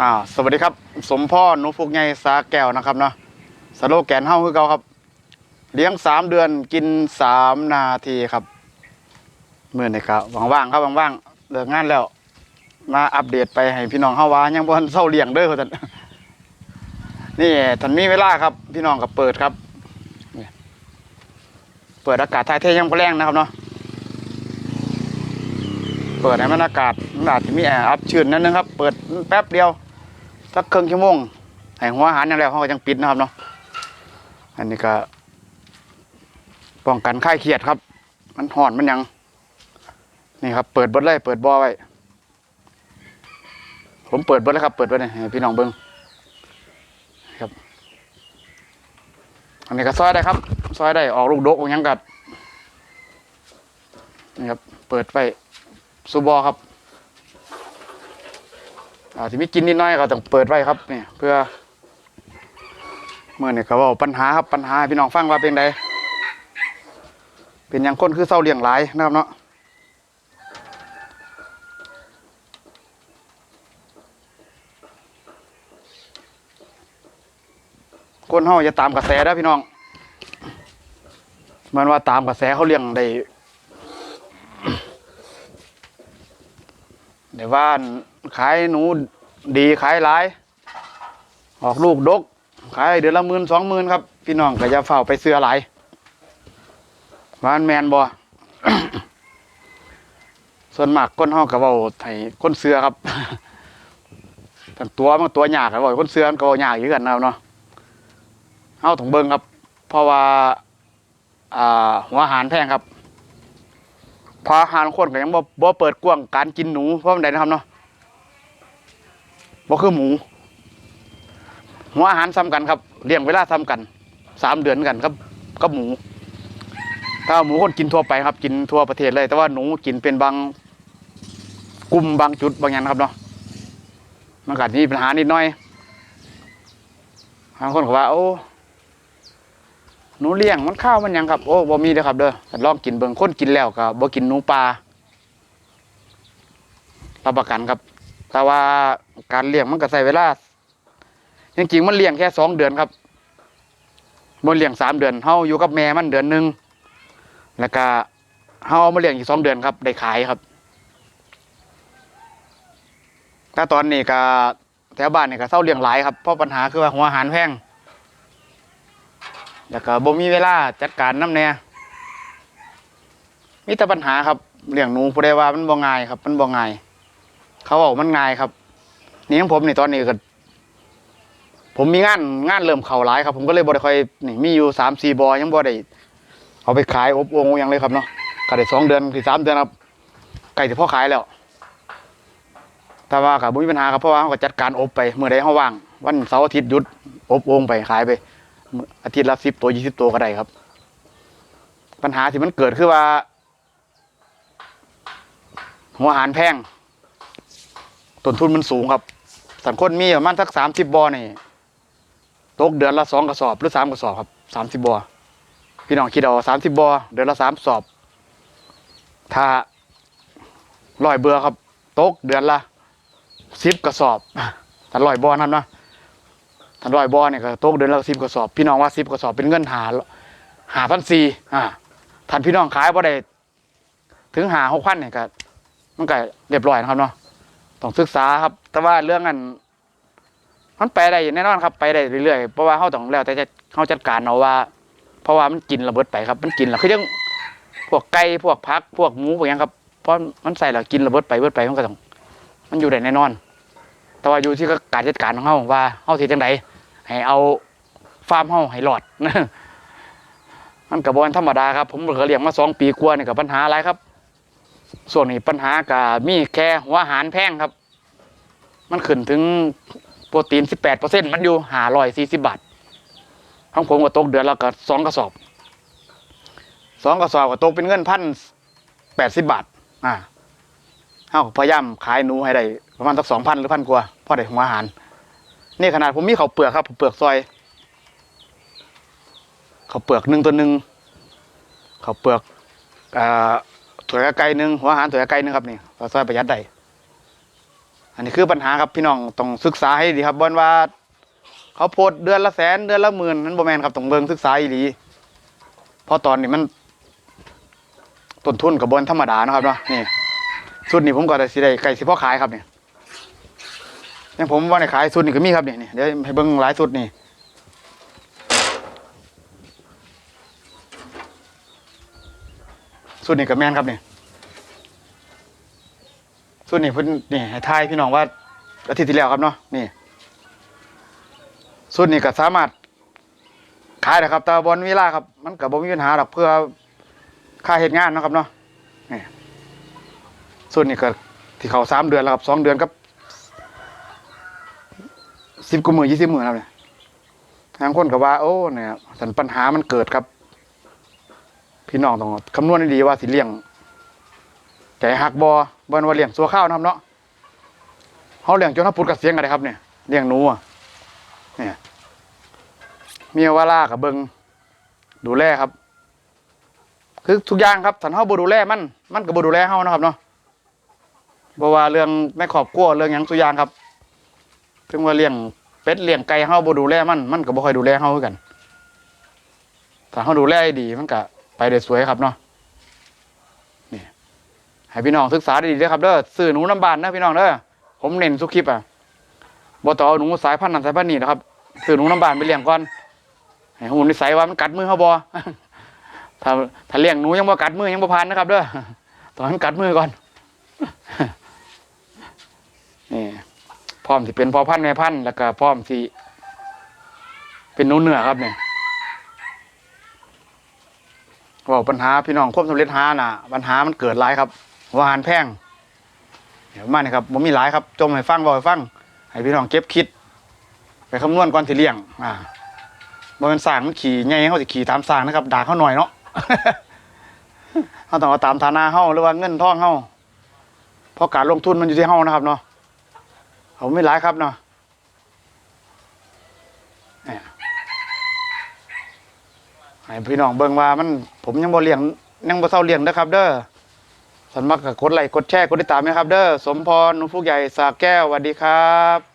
อ่าสวัสดีครับ สมพ่อหนูฟุกไงสาแก้วนะครับเนาะสโลแกนเฮ้าคือเก่าครับ เลี้ยงสามเดือนกินสามนาทีครับเมื่อนี่ครับว่างๆครับว่างๆเลิกงานแล้ว มาอัปเดตไปให้พี่น้องเฮาว่ายังบนเศร้าเลี้ยงเด้อท่านนี่ท่านมีเวลาครับ พี่น้องก็เปิดครับ เปิดอากาศถ่ายเทยังบ่แรงนะครับเนาะเปิดให้มันอากาศมันอาจจะมีแอร์อัพชื้นนิดนึงครับ เปิดแป๊บเดียว สักครึ่งชั่วโมงให้หัวอาหารอย่างแล้วเขาก็ยังปิดนะครับเนาะอันนี้ก็ป้องกันคลายเครียดครับ มันห่อนมันยัง นี่ครับ เปิดเบิดเลยเปิดบ่อไว้ ผมเปิดเบิดแล้วครับ เปิดไว้เนี่ยพี่น้องเบิ้งครับ อันนี้ก็ซอยได้ครับ ซอยได้ออกลูกดกออกหยังกัดนี่ครับ เปิดไว้ซูบอครับ อาจจะมีกินนิดน้อยก็ต้องเปิดไว้ครับเนี่ยเพื่อเมื่อเนี่ยเขาบอกปัญหาครับปัญหาพี่น้องฟังว่าเป็นไงเป็นอย่างคนคือเศร้าเลี้ยงหลายนะครับเนาะคนเฮาจะตามกระแสนะพี่น้องมันว่าตามกระแสเขาเลี้ยงได้ ได้ว่าขายหนูดีขายหลาย ออกลูกดก ขายเดือนละหมื่นสองหมื่นครับ พี่น้องก็จะเฝ้าไปเสื้อหลายว่านแมนบ่ส่วนมากคนเฮาก็เว้าให้คนเสือครับแต่ตัวมันตัวหยากครับเว้าให้คนเสือมันก็เว้ายากอยู่กันนะเนาะเฮาต้องเบิงครับ เพราะว่า อ่าหัวอาหารแพงครับ พออาหารคนก็ยังบ่บ่เปิดกว้างการกินหนูเพราะมันใดนะครับเนาะบ่คือหมู หัวอาหารซ้ำกันครับเลี้ยงเวลาซ้ำกันสามเดือนกันครับกับหมู ถ้าหมูคนกินทั่วไปครับ กินทั่วประเทศเลย แต่ว่าหนูกินเป็นบางกลุ่มบางจุดบางอย่างนะครับเนาะมันก็มีปัญหานิดหน่อยบางคนก็ว่าโอ้ นูเลี้ยงมันข้าวมันยังครับ โอ้บ่มีเด้อครับเด้อลองกินเบิ่งคนกินแล้วก็บ่กินหนูปลารับประกันครับ แต่ว่าการเลี้ยงมันก็ใช้เวลาจริงๆมันเลี้ยงแค่สองเดือนครับมันเลี้ยงสามเดือนเฮาอยู่กับแม่มันเดือนหนึ่งแล้วก็เฮาเอามาเลี้ยงอีกสองเดือนครับได้ขายครับถ้าตอนนี้ก็แถวบ้านนี่ก็เศร้าเลี้ยงหลายครับเพราะปัญหาคือว่าหัวอาหารแพง แล้วก็บ่มีเวลาจัดการน้ำแน่มีแต่ปัญหาครับเลี้ยงหนูผู้ใดว่ามันบ่ง่ายครับ มันบ่ง่าย เขาบอกมันง่ายครับ นี่ของผมนี่ตอนนี้ก็ผมมีงานงานเริ่มเข่าหลายครับ ผมก็เลยบ่ได้ค่อยนี่มีอยู่สามสี่บอยังบ่ได้เอาไปขายอบโอ่งยังเลยครับเนาะก็ได้สองเดือนที่สามเดือนครับไก่ที่พ่อขายแล้ว แต่ว่ากับมีปัญหาครับเพราะว่าเขาก็จัดการอบไปเมื่อใดเขาว่าง วันเสาร์อาทิตย์หยุดอบโอ่งไปขายไป อาทิตย์ละสิบตัวยี่สิบตัวก็ได้ครับ ปัญหาที่มันเกิดคือว่า หัวอาหารแพงต้นทุนมันสูงครับสังคนมีประมาณสักสามสิบบอนี่ตกเดือนละสองกระสอบหรือสามกระสอบครับสามสิบบอพี่น้องคิดเอาสามสิบบอเดือนละสามสอบ ถ้าร้อยเบือครับ ตกเดือนละสิบกระสอบถ้าร้อยบอนั่นนะ ถ้าร้อยบอเนี่ยก็ตกเดือนละสิบกระสอบ พี่น้องว่าสิบกระสอบเป็นเงินหาหาพันสี่อ่าท่านพี่น้องขายบ่ได้ถึงหาหกพันเนี่ยก็มันก็เรียบร้อยนะครับเนาะต้องศึกษาครับ แต่ว่าเรื่องนั้นมันไปได้แน่นอนครับ ไปได้เรื่อยๆเพราะว่าเขาต้องแล้วแต่จะเขาจัดการเอาว่า เพราะว่ามันกินระเบิดไปครับ มันกินแล้วคือยังพวกไก่พวกพัก พวกหมูพวกหยังครับเพราะมันใส่แล้วกินระเบิดไปเบิดไปมันก็ต้องมันอยู่ได้แน่นอน แต่ว่าอยู่ที่การจัดการของเฮาว่าเฮาสิจังได ให้เอาฟาร์มเฮาให้รอดมันกระบวนธรรมดาครับผมก็เลี้ยงมาสองปีกว่านี่กับปัญหาอะไรครับ ส่วนนี้ปัญหาก็มีแค่หัวอาหารแพงครับ มันขึ้นถึงโปรตีนสิบแปดเปอร์เซ็นต์มันอยู่หาร้อยสี่สิบบาทของผมก็ตกเดือนละก็สองกระสอบสองกระสอบก็ตกเป็นเงินพันแปดสิบบาท อ่าเฮาพยายามขายหนูให้ได้ประมาณสักสองพันหรือพันกว่าพอได้หัวอาหาร นี่ขนาดผมมีข้าวเปลือกครับเปลือกซอยข้าวเปลือกหนึ่งตัวหนึ่งข้าวเปลือกอถั่วไก่หนึ่งหัวอาหารถั่วไก่หนึ่งครับนี่ข้าวซอยประหยัดได้อันนี้คือปัญหาครับพี่น้องต้องศึกษาให้ดีครับบอนว่า เขาโพสต์เดือนละแสนเดือนละหมื่นนั้นบแมนครับต้องเบิ่งศึกษาอีหลีเพราะตอนนี้มันต้นทุนกับบนธรรมดานะครับเนาะนี่สุดนี่ผมก็ได้สิได้ไก่สิพ่อขายครับเนี่ย ยังผมว่าในขายสุดนี่ก็มีครับนี่นี่เดี๋ยวให้เบิ่งหลายสุดนี่สุดนี่ก็แมนครับนี่สุดนี่เพิ่นนี่ให้ทายพี่น้องว่าอาทิตย์ที่แล้วครับเนาะนี่สุดนี่ก็สามารถขายได้ครับแต่บอลเวลาครับ มันก็บ่มีปัญหาหรอกเพื่อค่าเหตุงานนะครับเนาะนี่สุดนี่ก็ที่เขาสามเดือนแล้วครับสองเดือนกับ สิบกว่าหมื่นยี่สิบหมื่นครับเนี่ยทางคนก็ว่า โอ้เนี่ยสันปัญหามันเกิดครับ พี่น้องต้องคำนวณให้ดีว่าสิเลี้ยงใจหักบอบอลว่าเลี้ยงสัวข้าวนะครับเนาะเขาเลี้ยงจนเขาปุดกระเสียงกันเลยครับเนี่ยเลี้ยงหนูอะเนี่ยมีเวลากับเบิงดูแลครับ คือทุกอย่างครับสันเฮาบดูแลมันมันก็บ่ดูแลเฮานะครับเนาะบ่ว่าเรื่องในครอบครัวเรื่องหยังทุกอย่างครับถึงว่าเลี้ยง เป็ดเลี้ยงไก่เฮาบ่ดูแลมันมันก็บ่ค่อยดูแลเฮาคือกันถ้าเฮาดูแลให้ดีมันก็ไปได้สวยครับเนาะนี่ให้พี่น้องศึกษาดีๆเด้ครับเด้อซื้อหนูน้ำบานนะพี่น้องเด้อผมเน้นทุกคลิปอะบ่ต่อหนูสายพันธุ์นั้นสายพันธุ์นี้นะครับซื้อหนูน้ำบานไปเลี้ยงก่อนให้หูนิสัยว่ามันกัดมือเขาบ่ถ้าถ้าเลี้ยงหนูยังบ่กัดมือยังบ่พานนะครับเด้อตองให้นกัดมือก่อน พร้อมสิเป็นพ่อพันธุ์แม่พันธุ์แล้วก็พร้อมสิเป็นนูเนื้อครับเนี่ยบอกปัญหาพี่น้องความสำเร็จหาน่ะ ปัญหามันเกิดหลายครับว่าหารแพงเดี๋ยวมานี่ครับผมมีหลายครับจมให้ฟังบอกให้ฟังให้พี่น้องเก็บคิด ไปคำนวณก่อนสิเลี้ยง อ่าบ่แมันสร้างมันขี่ไงเขาสิขี่ตามสร้างนะครับด่าเขาหน่อยเนาะเขาต้องเอาตามฐานะเฮาหรือว่าเงินทองเฮาเพราะการลงทุนมันอยู่ที่เฮานะครับเนาะ เขาไม่หลายครับเนาะนี่ให้พี่น้องเบิ่งว่ามันผมยังบ่เลี้ยงยังบ่เซาเลี้ยงนะครับ เด้อสันมักกับกดไลค์กดแชร์กดติดตามนะครับ เด้อสมพรหนุฟูกใหญ่สาแก้วสวัสดีครับ